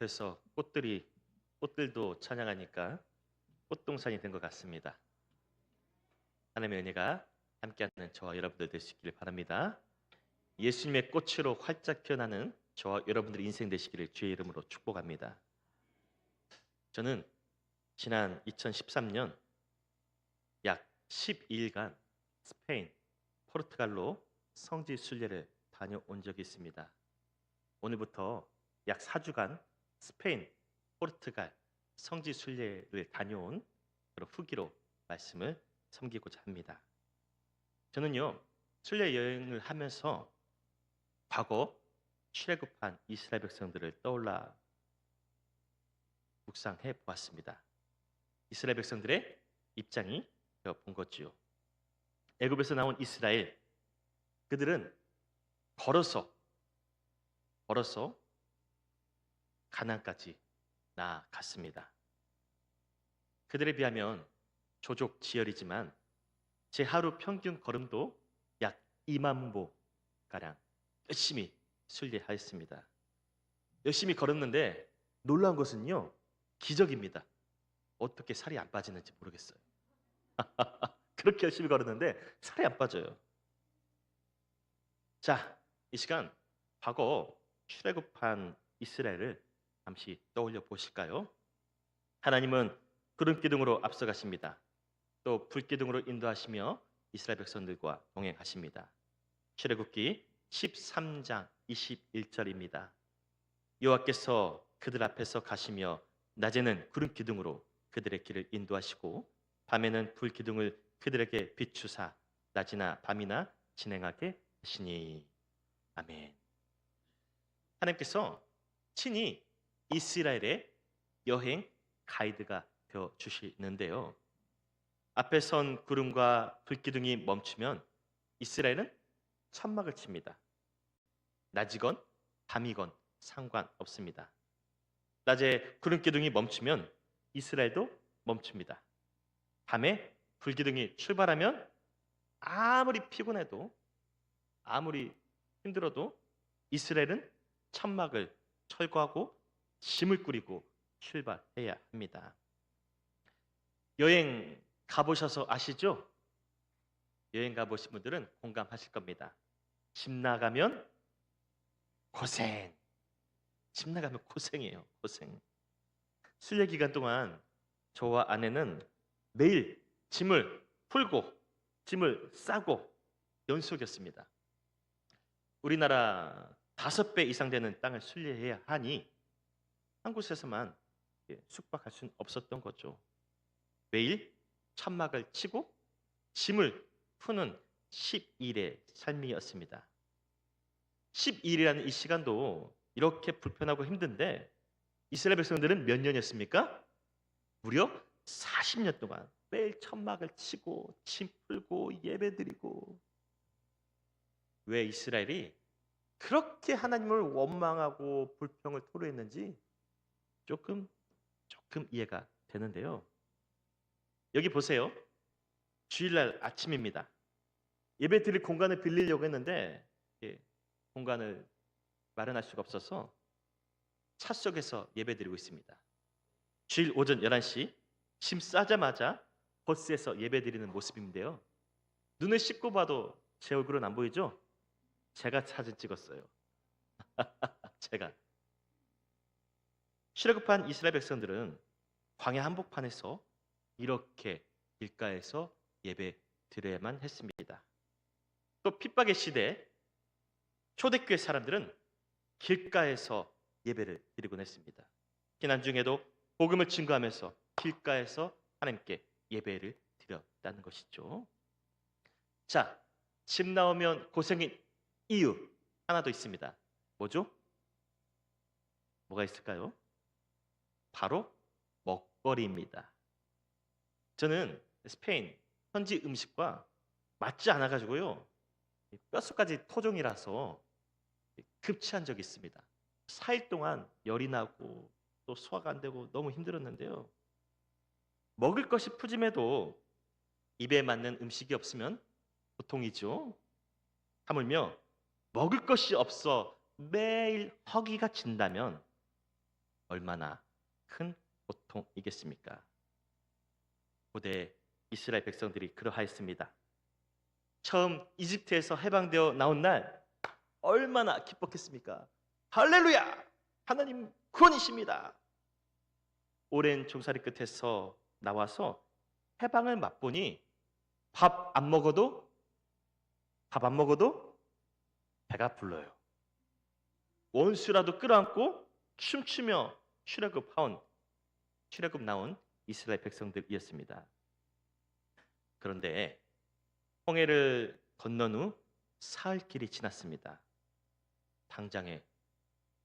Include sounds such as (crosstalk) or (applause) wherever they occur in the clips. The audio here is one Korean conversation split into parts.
앞에서 꽃들이 꽃들도 찬양하니까 꽃동산이 된 것 같습니다. 하나님의 은혜가 함께하는 저와 여러분들 되시기를 바랍니다. 예수님의 꽃으로 활짝 피어나는 저와 여러분들의 인생 되시기를 주의 이름으로 축복합니다. 저는 지난 2013년 약 12일간 스페인, 포르투갈로 성지 순례를 다녀온 적이 있습니다. 오늘부터 약 4주간 스페인, 포르투갈 성지 순례를 다녀온 그런 후기로 말씀을 섬기고자 합니다. 저는요 순례 여행을 하면서 과거 출애굽한 이스라엘 백성들을 떠올라 묵상해 보았습니다. 이스라엘 백성들의 입장이 되어 본 거지요. 애굽에서 나온 이스라엘 그들은 걸어서 걸어서 가나안까지 나아갔습니다. 그들에 비하면 조족 지열이지만 제 하루 평균 걸음도 약 2만 보 가량 열심히 순례하였습니다. 열심히 걸었는데 놀라운 것은요 기적입니다. 어떻게 살이 안 빠지는지 모르겠어요. (laughs) 그렇게 열심히 걸었는데 살이 안 빠져요. 자, 이 시간 과거 출애굽한 이스라엘을 잠시 떠올려 보실까요? 하나님은 구름 기둥으로 앞서가십니다. 또 불기둥으로 인도하시며 이스라엘 백성들과 동행하십니다. 출애굽기 13장 21절입니다. 여호와께서 그들 앞에서 가시며 낮에는 구름 기둥으로 그들의 길을 인도하시고 밤에는 불 기둥을 그들에게 비추사 낮이나 밤이나 진행하게 하시니 아멘. 하나님께서 친히 이스라엘의 여행 가이드가 되어 주시는데요. 앞에 선 구름과 불기둥이 멈추면 이스라엘은 천막을 칩니다. 낮이건 밤이건 상관없습니다. 낮에 구름기둥이 멈추면 이스라엘도 멈춥니다. 밤에 불기둥이 출발하면 아무리 피곤해도 아무리 힘들어도 이스라엘은 천막을 철거하고 짐을 꾸리고 출발해야 합니다. 여행 가보셔서 아시죠? 여행 가보신 분들은 공감하실 겁니다. 집 나가면 고생. 집 나가면 고생이에요. 고생. 순례 기간 동안 저와 아내는 매일 짐을 풀고 짐을 싸고 연속이었습니다. 우리나라 다섯 배 이상 되는 땅을 순례해야 하니 한 곳에서만 숙박할 수는 없었던 거죠. 매일 천막을 치고 짐을 푸는 10일의 삶이었습니다. 10일이라는 이 시간도 이렇게 불편하고 힘든데 이스라엘 백성들은 몇 년이었습니까? 무려 40년 동안 매일 천막을 치고 짐 풀고 예배 드리고 왜 이스라엘이 그렇게 하나님을 원망하고 불평을 토로했는지 조금 조금 이해가 되는데요. 여기 보세요. 주일날 아침입니다. 예배 드릴 공간을 빌리려고 했는데 예, 공간을 마련할 수가 없어서 차 속에서 예배 드리고 있습니다. 주일 오전 11시 짐 싸자마자 버스에서 예배 드리는 모습인데요. 눈을 씻고 봐도 제 얼굴은 안 보이죠? 제가 사진 찍었어요. (laughs) 제가 실업급한 이스라엘 백성들은 광야 한복판에서 이렇게 길가에서 예배 드려야만 했습니다. 또 핍박의 시대 초대교회 사람들은 길가에서 예배를 드리곤 했습니다. 지난 중에도 복음을 증거하면서 길가에서 하나님께 예배를 드렸다는 것이죠. 자, 집 나오면 고생인 이유 하나 더 있습니다. 뭐죠? 뭐가 있을까요? 바로 먹거리입니다. 저는 스페인 현지 음식과 맞지 않아 가지고요. 뼛속까지 토종이라서 급체한 적이 있습니다. 4일 동안 열이 나고 또 소화가 안 되고 너무 힘들었는데요. 먹을 것이 푸짐해도 입에 맞는 음식이 없으면 고통이죠. 하물며 먹을 것이 없어 매일 허기가 진다면 얼마나 큰 고통이겠습니까? 고대 이스라엘 백성들이 그러하였습니다. 처음 이집트에서 해방되어 나온 날 얼마나 기뻤겠습니까? 할렐루야! 하나님 구원이십니다. 오랜 종살이 끝에서 나와서 해방을 맛보니 밥 안 먹어도 밥 안 먹어도 배가 불러요. 원수라도 끌어안고 춤추며 출애굽하온 출애굽 나온 이스라엘 백성들이었습니다. 그런데 홍해를 건넌 후 사흘 길이 지났습니다. 당장에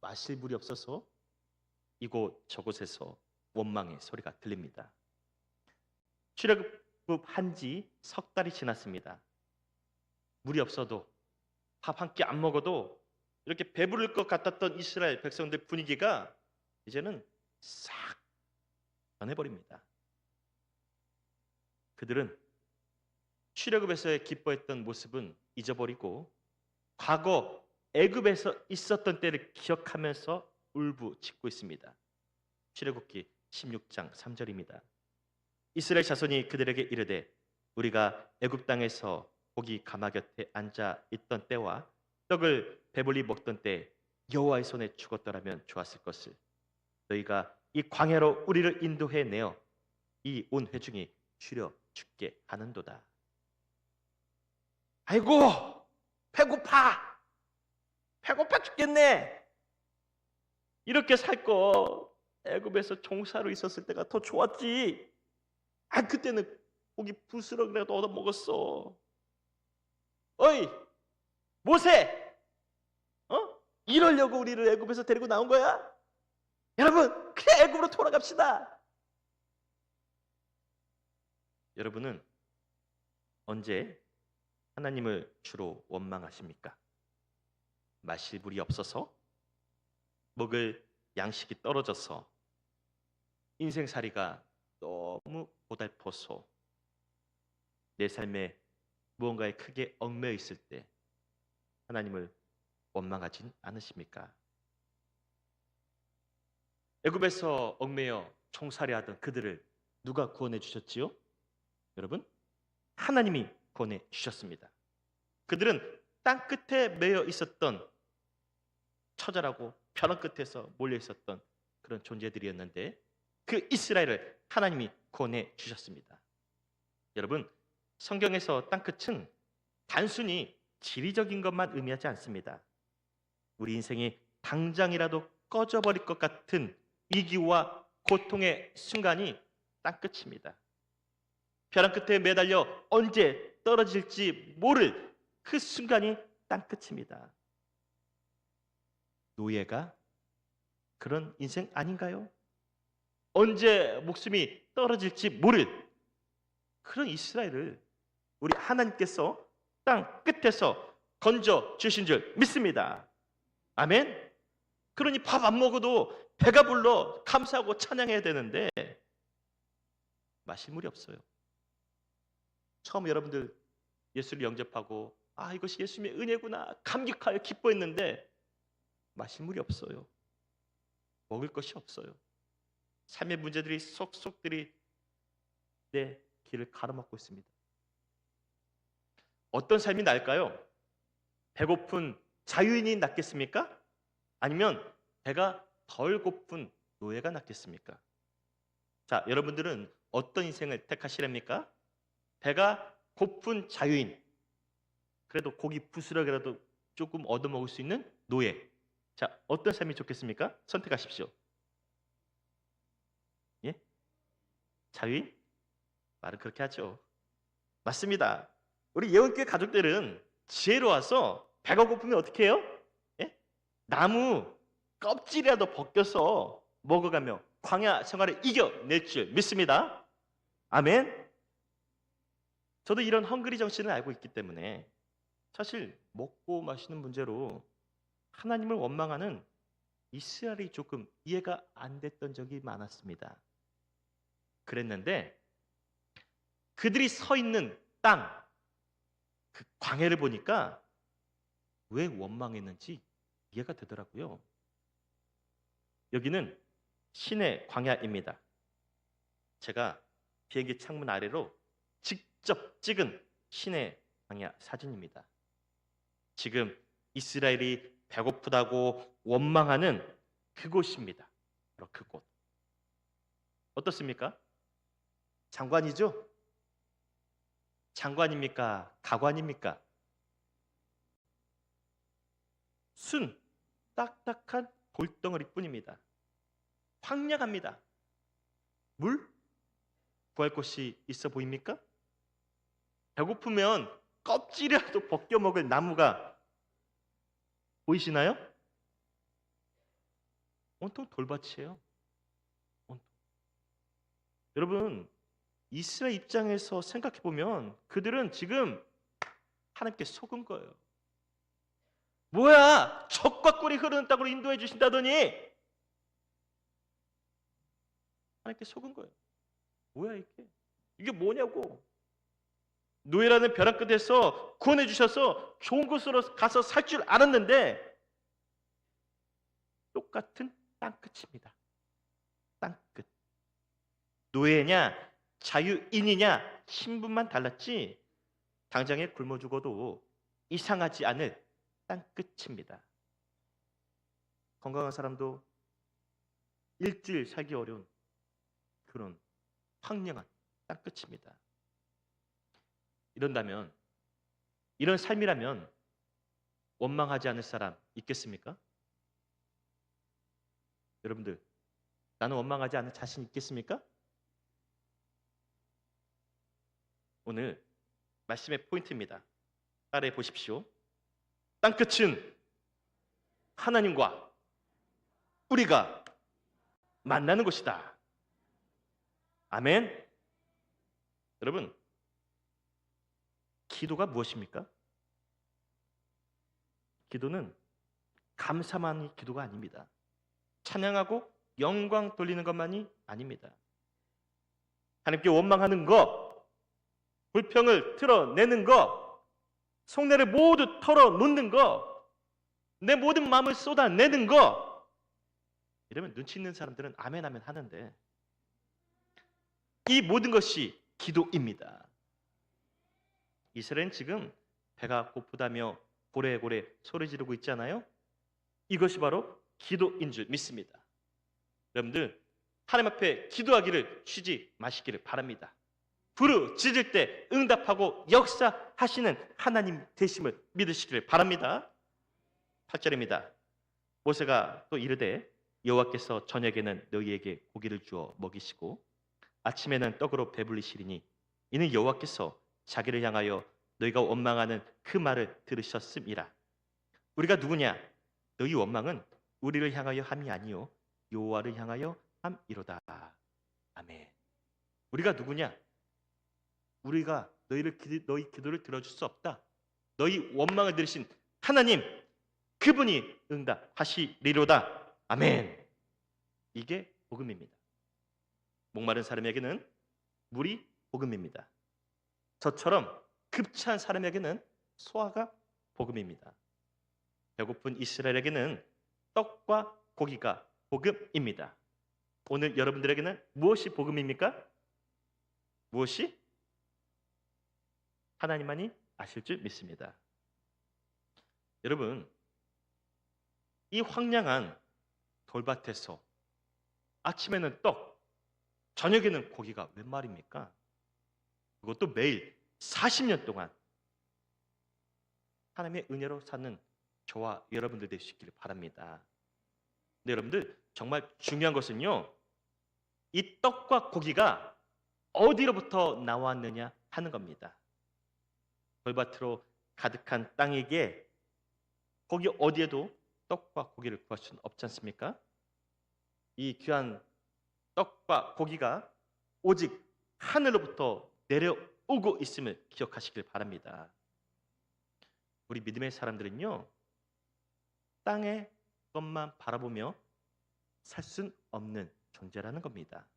마실 물이 없어서 이곳 저곳에서 원망의 소리가 들립니다. 출애굽 한 지 석 달이 지났습니다. 물이 없어도 밥 한 끼 안 먹어도 이렇게 배부를 것 같았던 이스라엘 백성들 분위기가 이제는 싹 변해버립니다. 그들은 출애굽에서의 기뻐했던 모습은 잊어버리고 과거 애굽에서 있었던 때를 기억하면서 울부짖고 있습니다. 출애굽기 16장 3절입니다. 이스라엘 자손이 그들에게 이르되 우리가 애굽 땅에서 고기 가마 곁에 앉아 있던 때와 떡을 배불리 먹던 때 여호와의 손에 죽었더라면 좋았을 것을 너희가 이 광야로 우리를 인도해 내어 이 온 회중이 쉬려 죽게 하는도다. 아이고 배고파 배고파 죽겠네. 이렇게 살 거 애굽에서 종사로 있었을 때가 더 좋았지. 아 그때는 고기 부스럭이라도 얻어 먹었어. 어이 모세, 어? 이러려고 우리를 애굽에서 데리고 나온 거야? 여러분, 그냥 애굽으로 돌아갑시다. 여러분은 언제 하나님을 주로 원망하십니까? 마실 물이 없어서, 먹을 양식이 떨어져서, 인생살이가 너무 고달퍼서, 내 삶에 무언가에 크게 얽매여 있을 때 하나님을 원망하진 않으십니까? 애굽에서 얽매여 총살이하던 그들을 누가 구원해 주셨지요? 여러분, 하나님이 구원해 주셨습니다. 그들은 땅 끝에 매여 있었던 처절하고 벼랑 끝에서 몰려 있었던 그런 존재들이었는데 그 이스라엘을 하나님이 구원해 주셨습니다. 여러분, 성경에서 땅 끝은 단순히 지리적인 것만 의미하지 않습니다. 우리 인생이 당장이라도 꺼져버릴 것 같은 위기와 고통의 순간이 땅 끝입니다. 벼랑 끝에 매달려 언제 떨어질지 모를 그 순간이 땅 끝입니다. 노예가 그런 인생 아닌가요? 언제 목숨이 떨어질지 모를 그런 이스라엘을 우리 하나님께서 땅 끝에서 건져 주신 줄 믿습니다. 아멘. 그러니 밥 안 먹어도 배가 불러 감사하고 찬양해야 되는데 마실 물이 없어요. 처음 여러분들 예수를 영접하고 아 이것이 예수님의 은혜구나 감격하여 기뻐했는데 마실 물이 없어요. 먹을 것이 없어요. 삶의 문제들이 속속들이 내 길을 가로막고 있습니다. 어떤 삶이 나을까요? 배고픈 자유인이 낫겠습니까? 아니면 배가 덜 고픈 노예가 낫겠습니까? 자, 여러분들은 어떤 인생을 택하시렵니까? 배가 고픈 자유인. 그래도 고기 부스러기라도 조금 얻어먹을 수 있는 노예. 자, 어떤 삶이 좋겠습니까? 선택하십시오. 예? 자유인? 말은 그렇게 하죠. 맞습니다. 우리 예원교회 가족들은 지혜로워서 배가 고프면 어떻게 해요? 예? 나무 껍질이라도 벗겨서 먹어가며 광야 생활을 이겨낼 줄 믿습니다. 아멘. 저도 이런 헝그리 정신을 알고 있기 때문에 사실 먹고 마시는 문제로 하나님을 원망하는 이스라엘이 조금 이해가 안 됐던 적이 많았습니다. 그랬는데 그들이 서 있는 땅, 그 광해를 보니까 왜 원망했는지 이해가 되더라고요. 여기는 신의 광야입니다. 제가 비행기 창문 아래로 직접 찍은 신의 광야 사진입니다. 지금 이스라엘이 배고프다고 원망하는 그곳입니다. 바로 그곳. 어떻습니까? 장관이죠? 장관입니까? 가관입니까? 순, 딱딱한 돌덩어리뿐입니다. 황량합니다. 물? 구할 곳이 있어 보입니까? 배고프면 껍질이라도 벗겨 먹을 나무가 보이시나요? 온통 돌밭이에요. 온통. 여러분, 이스라엘 입장에서 생각해 보면 그들은 지금 하나님께 속은 거예요. 뭐야? 적과 꿀이 흐르는 땅으로 인도해 주신다더니 하나님께 속은 거예요. 뭐야 이게? 이게 뭐냐고? 노예라는 벼랑 끝에서 구원해 주셔서 좋은 곳으로 가서 살 줄 알았는데 똑같은 땅끝입니다. 땅끝. 노예냐 자유인이냐 신분만 달랐지 당장에 굶어 죽어도 이상하지 않을 땅 끝입니다. 건강한 사람도 일주일 살기 어려운 그런 황량한 땅 끝입니다. 이런다면 이런 삶이라면 원망하지 않을 사람 있겠습니까? 여러분들 나는 원망하지 않을 자신 있겠습니까? 오늘 말씀의 포인트입니다. 아래 보십시오. 땅끝은 하나님과 우리가 만나는 곳이다. 아멘. 여러분, 기도가 무엇입니까? 기도는 감사만이 기도가 아닙니다. 찬양하고 영광 돌리는 것만이 아닙니다. 하나님께 원망하는 것, 불평을 틀어내는 것, 속내를 모두 털어놓는 것, 내 모든 마음을 쏟아내는 것. 이러면 눈치 있는 사람들은 아멘 하면 하는데 이 모든 것이 기도입니다. 이스라엘은 지금 배가 고프다며 고래고래 소리 지르고 있잖아요. 이것이 바로 기도인 줄 믿습니다. 여러분들 하나님 앞에 기도하기를 쉬지 마시기를 바랍니다. 부르짖을 때 응답하고 역사하시는 하나님 되심을 믿으시기를 바랍니다. 8절입니다. 모세가 또 이르되 여호와께서 저녁에는 너희에게 고기를 주어 먹이시고 아침에는 떡으로 배불리시리니 이는 여호와께서 자기를 향하여 너희가 원망하는 그 말을 들으셨음이라. 우리가 누구냐? 너희 원망은 우리를 향하여 함이 아니요 여호와를 향하여 함이로다. 아멘. 우리가 누구냐? 우리가 너희를 너희 기도를 들어줄 수 없다. 너희 원망을 들으신 하나님 그분이 응답하시리로다. 아멘. 이게 복음입니다. 목마른 사람에게는 물이 복음입니다. 저처럼 급찬 사람에게는 소화가 복음입니다. 배고픈 이스라엘에게는 떡과 고기가 복음입니다. 오늘 여러분들에게는 무엇이 복음입니까? 무엇이? 하나님만이 아실 줄 믿습니다. 여러분, 이 황량한 돌밭에서 아침에는 떡, 저녁에는 고기가 웬 말입니까? 그것도 매일 40년 동안 하나님의 은혜로 사는 저와 여러분들 되시기를 바랍니다. 근데 여러분들 정말 중요한 것은요. 이 떡과 고기가 어디로부터 나왔느냐 하는 겁니다. 돌밭으로 가득한 땅에게 거기 어디에도 떡과 고기를 구할 수는 없지 않습니까? 이 귀한 떡과 고기가 오직 하늘로부터 내려오고 있음을 기억하시길 바랍니다. 우리 믿음의 사람들은요, 땅의 것만 바라보며 살 순 없는 존재라는 겁니다.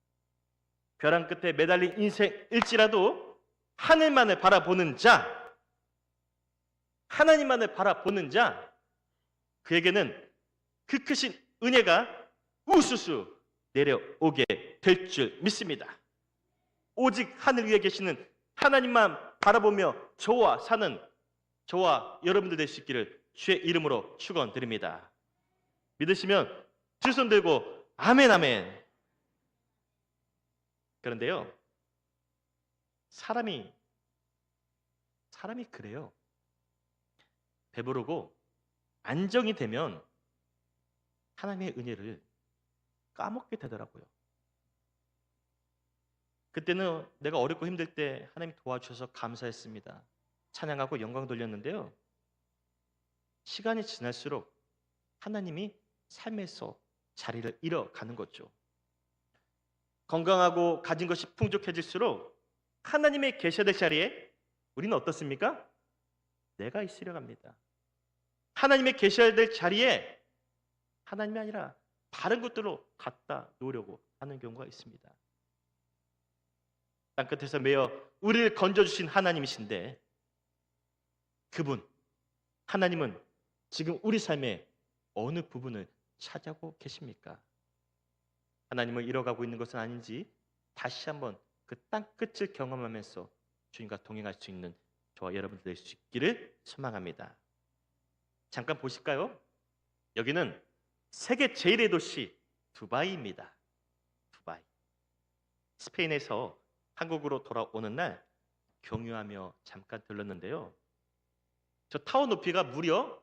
벼랑 끝에 매달린 인생일지라도 하늘만을 바라보는 자, 하나님만을 바라보는 자, 그에게는 그 크신 은혜가 우수수 내려오게 될 줄 믿습니다. 오직 하늘 위에 계시는 하나님만 바라보며 저와 사는 저와 여러분들 될 수 있기를 주의 이름으로 축원드립니다. 믿으시면 두 손 들고 아멘 아멘. 그런데요. 사람이 사람이 그래요. 배부르고 안정이 되면 하나님의 은혜를 까먹게 되더라고요. 그때는 내가 어렵고 힘들 때 하나님 도와주셔서 감사했습니다. 찬양하고 영광 돌렸는데요. 시간이 지날수록 하나님이 삶에서 자리를 잃어가는 거죠. 건강하고 가진 것이 풍족해질수록 하나님의 계셔야 될 자리에 우리는 어떻습니까? 내가 있으려 합니다. 하나님의 계셔야 될 자리에 하나님이 아니라 다른 것들로 갖다 놓으려고 하는 경우가 있습니다. 땅 끝에서 매여 우리를 건져 주신 하나님이신데 그분 하나님은 지금 우리 삶의 어느 부분을 차지하고 계십니까? 하나님을 잃어가고 있는 것은 아닌지 다시 한번 그 땅 끝을 경험하면서 주님과 동행할 수 있는 저와 여러분들 될 수 있기를 소망합니다. 잠깐 보실까요? 여기는 세계 제일의 도시 두바이입니다. 두바이. 스페인에서 한국으로 돌아오는 날 경유하며 잠깐 들렀는데요. 저 타워 높이가 무려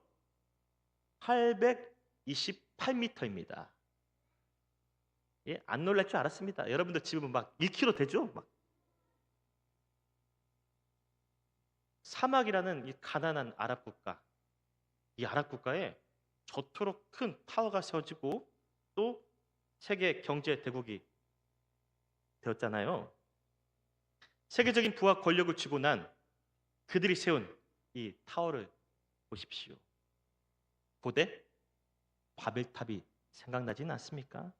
828m입니다. 예, 안 놀랄 줄 알았습니다. 여러분들 집은 막 1km 되죠? 막 사막이라는 이 가난한 아랍 국가, 이 아랍 국가에 저토록 큰 타워가 세워지고 또 세계 경제 대국이 되었잖아요. 세계적인 부와 권력을 쥐고 난 그들이 세운 이 타워를 보십시오. 고대 바벨탑이 생각나지는 않습니까?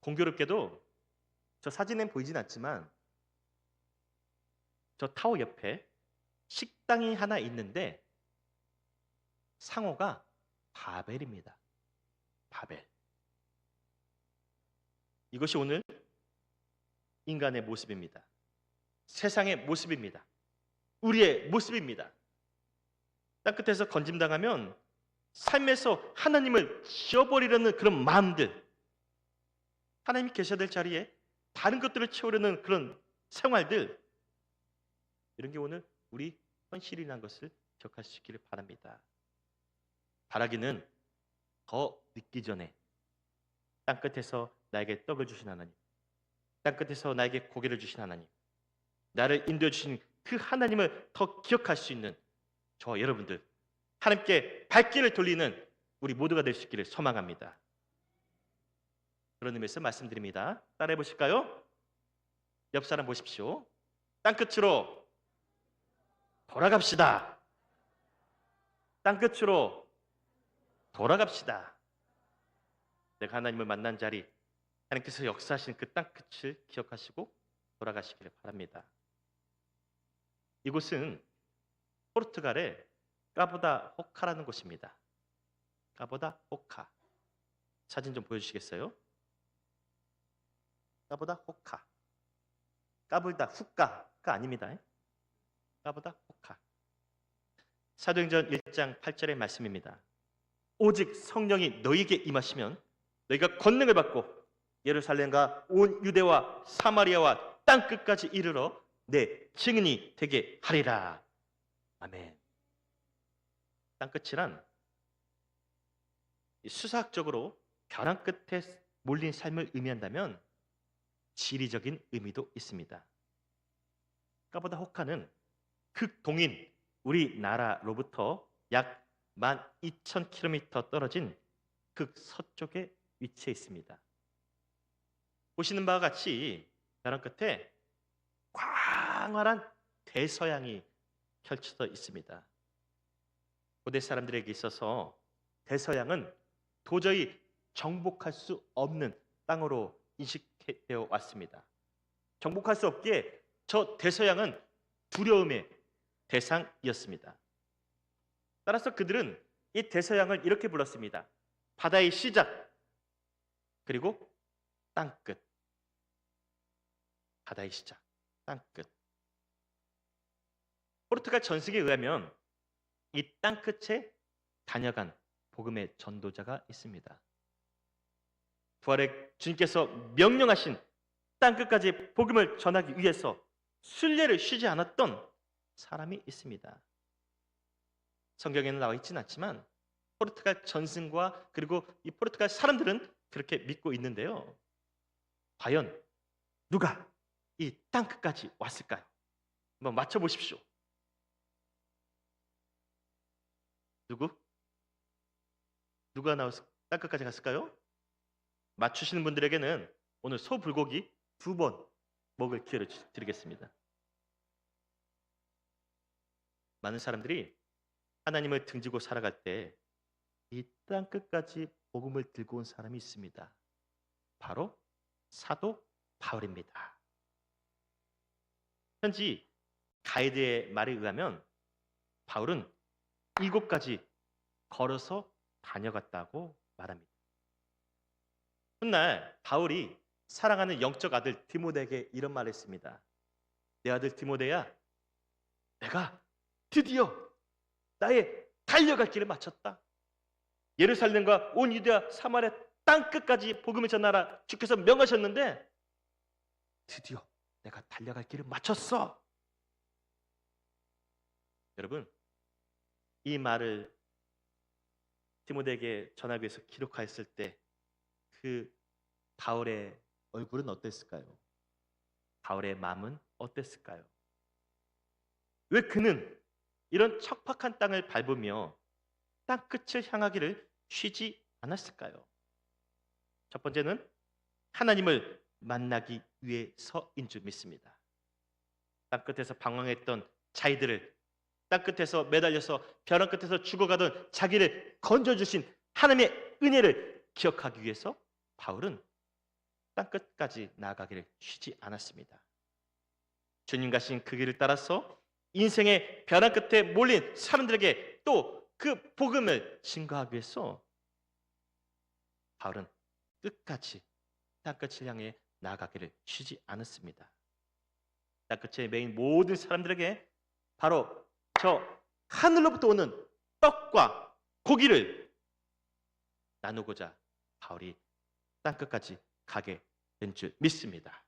공교롭게도 저 사진엔 보이진 않지만 저 타워 옆에 식당이 하나 있는데 상호가 바벨입니다. 바벨. 이것이 오늘 인간의 모습입니다. 세상의 모습입니다. 우리의 모습입니다. 땅 끝에서 건짐당하면 삶에서 하나님을 지워버리려는 그런 마음들, 하나님이 계셔야 될 자리에 다른 것들을 채우려는 그런 생활들, 이런 게 오늘 우리 현실이라는 것을 있기를 바랍니다. 바라기는 더 늦기 전에 땅 끝에서 나에게 떡을 주신 하나님, 땅 끝에서 나에게 고개를 주신 하나님, 나를 인도해 주신 그 하나님을 더 기억할 수 있는 저 여러분들 하나님께 발길을 돌리는 우리 모두가 될 수 있기를 소망합니다. 그런 의미에서 말씀드립니다. 따라해 보실까요? 옆 사람 보십시오. 땅 끝으로 돌아갑시다. 땅 끝으로 돌아갑시다. 내가 하나님을 만난 자리, 하나님께서 역사하신 그 땅 끝을 기억하시고 돌아가시기를 바랍니다. 이곳은 포르투갈의 까보다 호카라는 곳입니다. 까보다 호카. 사진 좀 보여주시겠어요? 까보다 호카. 까불다 후카가 아닙니다. 까보다 호카. 사도행전 1장 8절의 말씀입니다. 오직 성령이 너희에게 임하시면 너희가 권능을 받고 예루살렘과 온 유대와 사마리아와 땅 끝까지 이르러 내 증인이 되게 하리라. 아멘. 땅 끝이란 수사학적으로 벼랑 끝에 몰린 삶을 의미한다면 지리적인 의미도 있습니다. 까보다 호카는 극동인 우리나라로부터 약 12,000km 떨어진 극서쪽에 위치해 있습니다. 보시는 바와 같이 벼랑 끝에 광활한 대서양이 펼쳐져 있습니다. 고대 사람들에게 있어서 대서양은 도저히 정복할 수 없는 땅으로 인식되어 왔습니다. 정복할 수 없기에 저 대서양은 두려움의 대상이었습니다. 따라서 그들은 이 대서양을 이렇게 불렀습니다. 바다의 시작. 그리고 땅끝. 바다의 시작. 땅끝. 포르투갈 전승에 의하면 이 땅끝에 다녀간 복음의 전도자가 있습니다. 부활의 주님께서 명령하신 땅끝까지 복음을 전하기 위해서 순례를 쉬지 않았던 사람이 있습니다. 성경에는 나와 있지는 않지만 포르투갈 전승과 그리고 이 포르투갈 사람들은 그렇게 믿고 있는데요. 과연 누가 이 땅끝까지 왔을까요? 한번 맞춰 보십시오. 누구? 누가 나왔 땅끝까지 갔을까요? 맞추시는 분들에게는 오늘 소 불고기 두 번 먹을 기회를 주- 드리겠습니다. 많은 사람들이 하나님을 등지고 살아갈 때 이 땅 끝까지 복음을 들고 온 사람이 있습니다. 바로 사도 바울입니다. 현지 가이드의 말에 의하면 바울은 이곳까지 걸어서 다녀갔다고 말합니다. 훗날 바울이 사랑하는 영적 아들 디모데에게 이런 말을 했습니다. 내 아들 디모데야, 내가 드디어 나의 달려갈 길을 마쳤다. 예루살렘과 온 유대와 사마리아 땅 끝까지 복음을 전하라 주께서 명하셨는데 드디어 내가 달려갈 길을 마쳤어. 여러분, 이 말을 디모데에게 전하기 위해서 기록하였을 때 그 바울의 얼굴은 어땠을까요? 바울의 마음은 어땠을까요? 왜 그는 이런 척박한 땅을 밟으며 땅 끝을 향하기를 쉬지 않았을까요? 첫 번째는 하나님을 만나기 위해서인 줄 믿습니다. 땅 끝에서 방황했던 자이들을 땅 끝에서 매달려서 벼랑 끝에서 죽어가던 자기를 건져주신 하나님의 은혜를 기억하기 위해서 바울은 땅 끝까지 나아가기를 쉬지 않았습니다. 주님 가신 그 길을 따라서 인생의 벼랑 끝에 몰린 사람들에게 또 그 복음을 증거하기 위해서 바울은 끝까지 땅끝을 향해 나아가기를 쉬지 않았습니다. 땅끝에 메인 모든 사람들에게 바로 저 하늘로부터 오는 떡과 고기를 나누고자 바울이 땅끝까지 가게 된 줄 믿습니다.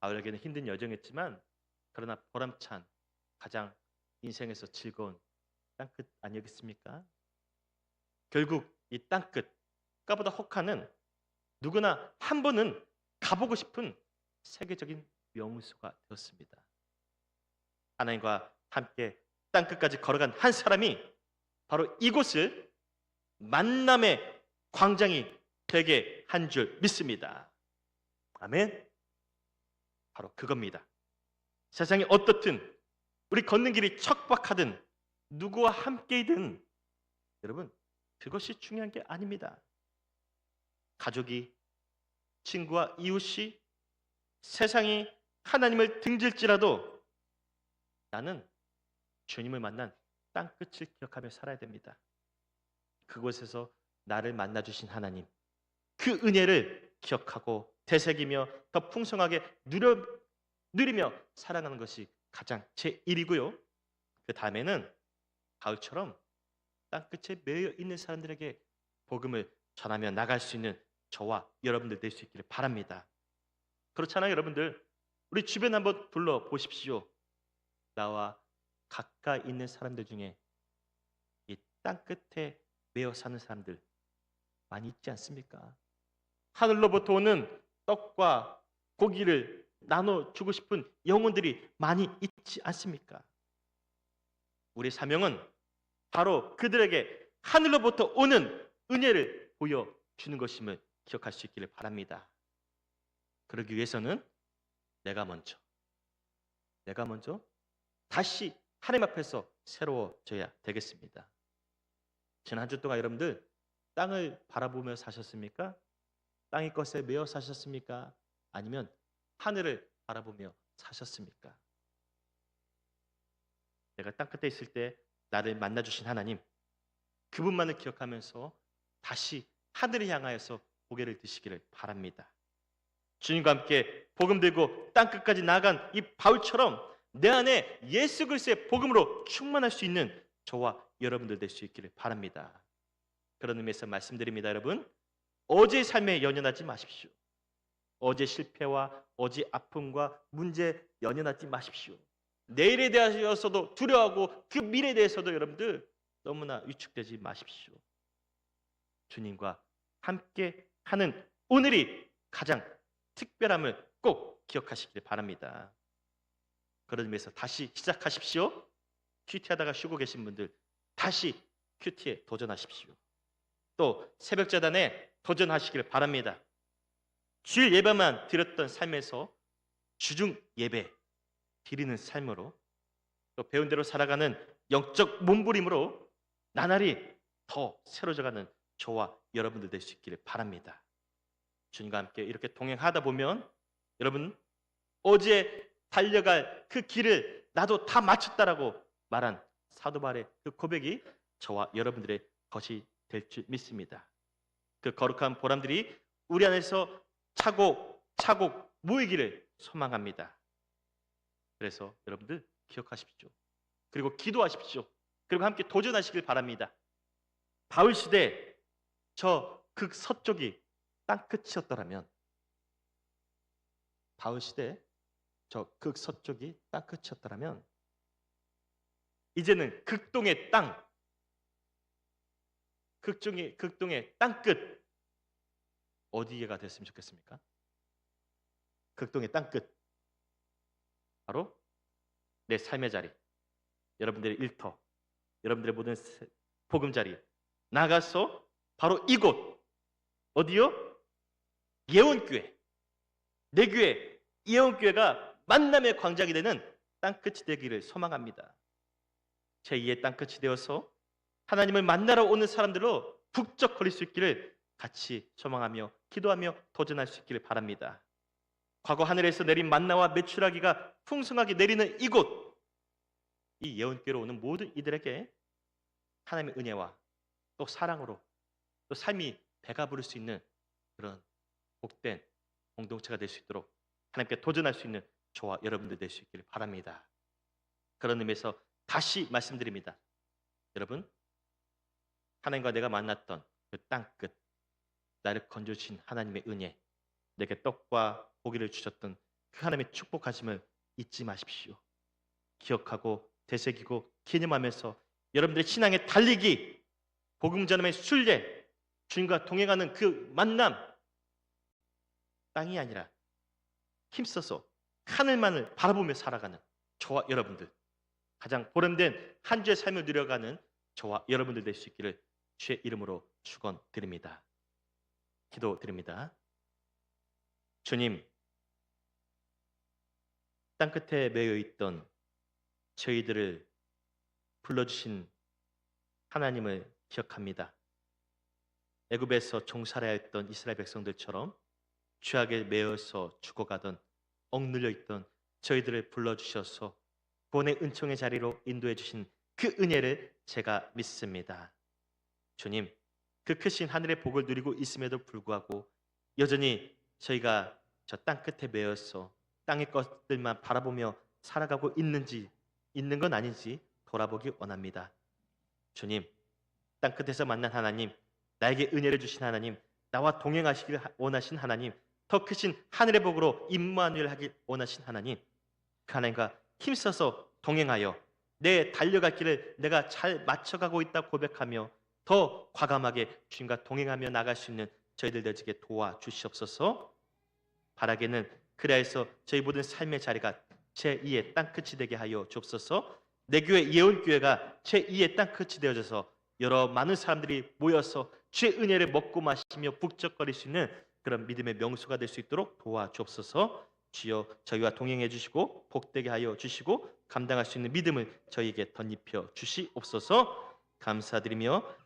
바울에게는 힘든 여정이었지만 그러나 보람찬 가장 인생에서 즐거운 땅끝 아니었겠습니까? 결국 이 땅끝 까보다 혹하는 누구나 한 번은 가보고 싶은 세계적인 명수가 되었습니다. 하나님과 함께 땅끝까지 걸어간 한 사람이 바로 이곳을 만남의 광장이 되게 한 줄 믿습니다. 아멘. 바로 그겁니다. 세상이 어떻든 우리 걷는 길이 척박하든 누구와 함께이든 여러분 그것이 중요한 게 아닙니다. 가족이 친구와 이웃이 세상이 하나님을 등질지라도 나는 주님을 만난 땅끝을 기억하며 살아야 됩니다. 그곳에서 나를 만나 주신 하나님 그 은혜를 기억하고 되새기며 더 풍성하게 누려, 누리며 살아가는 것이 가장 제 일이고요. 그 다음에는 바울처럼 땅끝에 매여 있는 사람들에게 복음을 전하며 나갈 수 있는 저와 여러분들 될 수 있기를 바랍니다. 그렇잖아요, 여러분들. 우리 주변 한번 둘러 보십시오. 나와 가까이 있는 사람들 중에 이 땅끝에 매여 사는 사람들 많이 있지 않습니까? 하늘로부터 오는 떡과 고기를 나눠 주고 싶은 영혼들이 많이 있지 않습니까? 우리 사명은 바로 그들에게 하늘로부터 오는 은혜를 보여주는 것임을 기억할 수 있기를 바랍니다. 그러기 위해서는 내가 먼저, 내가 먼저 다시 하나님 앞에서 새로워져야 되겠습니다. 지난 한 주 동안 여러분들 땅을 바라보며 사셨습니까? 땅의 것에 매여 사셨습니까? 아니면 하늘을 바라보며 사셨습니까? 내가 땅 끝에 있을 때 나를 만나 주신 하나님 그분만을 기억하면서 다시 하늘을 향하여서 고개를 드시기를 바랍니다. 주님과 함께 복음 들고 땅 끝까지 나간 이 바울처럼 내 안에 예수 그리스도의 복음으로 충만할 수 있는 저와 여러분들 될 수 있기를 바랍니다. 그런 의미에서 말씀드립니다, 여러분. 어제의 삶에 연연하지 마십시오. 어제 실패와 어제 아픔과 문제 연연하지 마십시오. 내일에 대하여서도 두려워하고 그 미래에 대해서도 여러분들 너무나 위축되지 마십시오. 주님과 함께 하는 오늘이 가장 특별함을 꼭 기억하시길 바랍니다. 그런 의미에서 다시 시작하십시오. 큐티하다가 쉬고 계신 분들 다시 큐티에 도전하십시오. 또 새벽 재단에 도전하시길 바랍니다. 주일 예배만 드렸던 삶에서 주중 예배 드리는 삶으로 또 배운 대로 살아가는 영적 몸부림으로 나날이 더 새로져가는 저와 여러분들 될 수 있기를 바랍니다. 주님과 함께 이렇게 동행하다 보면 여러분 어제 달려갈 그 길을 나도 다 마쳤다라고 말한 사도 바울의 그 고백이 저와 여러분들의 것이 될 줄 믿습니다. 그 거룩한 보람들이 우리 안에서 차곡 차곡 모이기를 소망합니다. 그래서 여러분들 기억하십시오. 그리고 기도하십시오. 그리고 함께 도전하시길 바랍니다. 바울 시대 저 극 서쪽이 땅 끝이었더라면 바울 시대 저 극 서쪽이 땅 끝이었더라면 이제는 극동의 땅 극중의 극동의 땅끝 어디가 됐으면 좋겠습니까? 극동의 땅 끝. 바로 내 삶의 자리. 여러분들의 일터. 여러분들의 모든 복음 자리. 나가서 바로 이곳. 어디요? 예원교회. 내 교회. 예원교회가 만남의 광장이 되는 땅끝이 되기를 소망합니다. 제2의 땅끝이 되어서 하나님을 만나러 오는 사람들로 북적거릴 수 있기를 같이 소망하며 기도하며 도전할 수 있기를 바랍니다 과거 하늘에서 내린 만나와 매출하기가 풍성하게 내리는 이곳 이 예언교로 오는 모든 이들에게 하나님의 은혜와 또 사랑으로 또 삶이 배가 부를 수 있는 그런 복된 공동체가 될 수 있도록 하나님께 도전할 수 있는 저와 여러분들 될 수 있기를 바랍니다. 그런 의미에서 다시 말씀드립니다. 여러분 하나님과 내가 만났던 그 땅끝 나를 건져주신 하나님의 은혜 내게 떡과 고기를 주셨던 그 하나님의 축복하심을 잊지 마십시오. 기억하고 되새기고 기념하면서 여러분들의 신앙의 달리기, 복음 전함의 순례, 주님과 동행하는 그 만남, 땅이 아니라 힘써서 하늘만을 바라보며 살아가는 저와 여러분들, 가장 보람된 한 주의 삶을 누려가는 저와 여러분들 될 수 있기를 주의 이름으로 축원드립니다. 기도드립니다. 주님, 땅끝에 매여 있던 저희들을 불러주신 하나님을 기억합니다. 애굽에서 종살아야 했던 이스라엘 백성들처럼 죄악에 매여서 죽어가던 억눌려 있던 저희들을 불러주셔서 구원의 은총의 자리로 인도해 주신 그 은혜를 제가 믿습니다. 주님, 그 크신 하늘의 복을 누리고 있음에도 불구하고 여전히 저희가 저 땅 끝에 매여서 땅의 것들만 바라보며 살아가고 있는지 있는 건 아닌지 돌아보기 원합니다. 주님, 땅 끝에서 만난 하나님, 나에게 은혜를 주신 하나님, 나와 동행하시길 원하신 하나님, 더 크신 하늘의 복으로 임마누엘 하길 원하신 하나님, 그 하나님과 힘써서 동행하여 내 달려갈 길을 내가 잘 맞춰가고 있다 고백하며 더 과감하게 주님과 동행하며 나갈 수 있는 저희들 되게 도와주시옵소서. 바라기는 그래서 저희 모든 삶의 자리가 제2의 땅끝이 되게 하여 주옵소서. 내 교회 예언교회가 제2의 땅끝이 되어져서 여러 많은 사람들이 모여서 주의 은혜를 먹고 마시며 북적거릴 수 있는 그런 믿음의 명수가 될 수 있도록 도와주옵소서. 주여 저희와 동행해 주시고 복되게 하여 주시고 감당할 수 있는 믿음을 저희에게 덧입혀 주시옵소서. 감사드리며